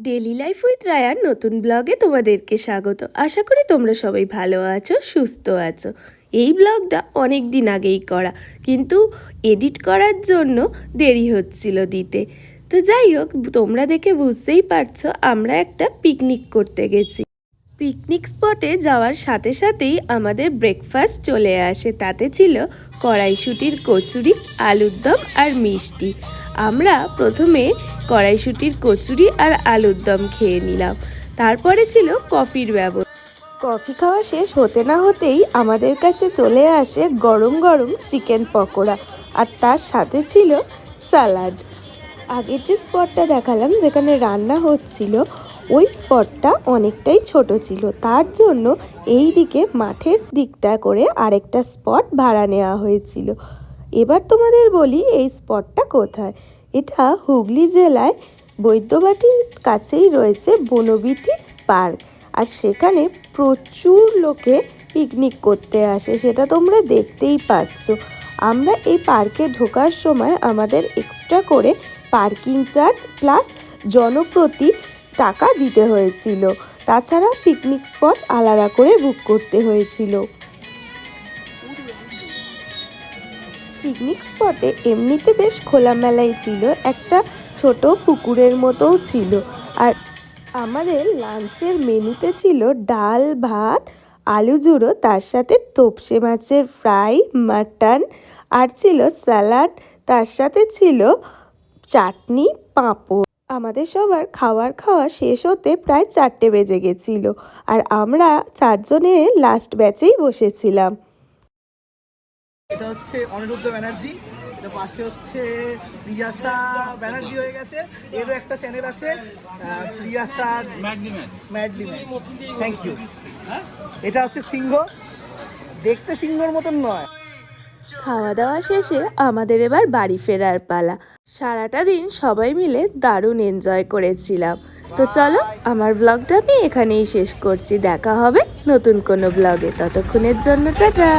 Daily life with রায়ার নতুন ব্লগে তোমাদেরকে স্বাগত। আশা করি তোমরা সবাই ভালো আছো, সুস্থ আছো। এই ব্লগটা অনেক দিন আগেই করা, কিন্তু এডিট করার জন্য দেরি হচ্ছিল দিতে। তো যাই হোক, তোমরা দেখে বুঝতেই পারছ আমরা একটা পিকনিক করতে গেছি। পিকনিক স্পটে যাওয়ার সাথে সাথেই আমাদের ব্রেকফাস্ট চলে আসে, তাতে ছিল কড়াইশুটির কচুরি, আলুর দম আর মিষ্টি। আমরা প্রথমে কড়াইশুটির কচুরি আর আলুর দম খেয়ে নিলাম। তারপরে ছিল কফির ব্যবস্থা। কফি খাওয়া শেষ হতে না হতেই আমাদের কাছে চলে আসে গরম গরম চিকেন পকোড়া, আর তার সাথে ছিল স্যালাড আগের যে স্পটটা দেখালাম যেখানে রান্না হচ্ছিল, ওই স্পটটা অনেকটাই ছোট ছিল। তার জন্য এই দিকে মাঠের দিকটা করে আরেকটা স্পট ভাড়া নেওয়া হয়েছিল। এবার তোমাদের বলি এই স্পটটা কোথায়? এটা হুগলি জেলায় বৈদ্যবাটির কাছেই রয়েছে বনবিথি পার্ক। আর সেখানে প্রচুর লোকে পিকনিক করতে আসে, সেটা তোমরা দেখতেই পাচ্ছ। আমরা এই পার্কে ঢোকার সময় আমাদের এক্সট্রা করে পার্কিং চার্জ প্লাস জনপ্রতি টাকা দিতে হয়েছিল। তাছাড়া পিকনিক স্পট আলাদা করে বুক করতে হয়েছিল। পিকনিক স্পটে এমনিতে বেশ খোলামেলাই ছিল, একটা ছোট পুকুরের মতোও ছিল। আর আমাদের লাঞ্চের মেনুতে ছিল ডাল, ভাত, আলু জুড়ো তার সাথে তোপসে মাছের ফ্রাই, মাটন, আর ছিল স্যালাড, তার সাথে ছিল চাটনি, পাঁপড়। আমাদের সবার খাওয়ার খাওয়া শেষ হতে প্রায় চারটে বেজে গেছিল, আর আমরা চারজনে লাস্ট ব্যাচেই বসেছিলাম। এটা হচ্ছে অনিরুদ্ধ ব্যানার্জি এটা পাশে হচ্ছে প্রিয়াসা ব্যানার্জি হয়ে গেছে। এরও একটা চ্যানেল আছে প্রিয়াসার ম্যাডলি থ্যাংক ইউ এটা হচ্ছে সিংহ। দেখতে সিংহর মতন নয়। খাওয়া দাওয়া শেষে আমাদের এবার বাড়ি ফেরার পালা। সারাটা দিন সবাই মিলে দারুণ এনজয় করেছিলাম। তো চলো আমার ব্লগটা আমি এখানেই শেষ করছি। দেখা হবে নতুন কোনো ব্লগে ততক্ষণের জন্য টাটা।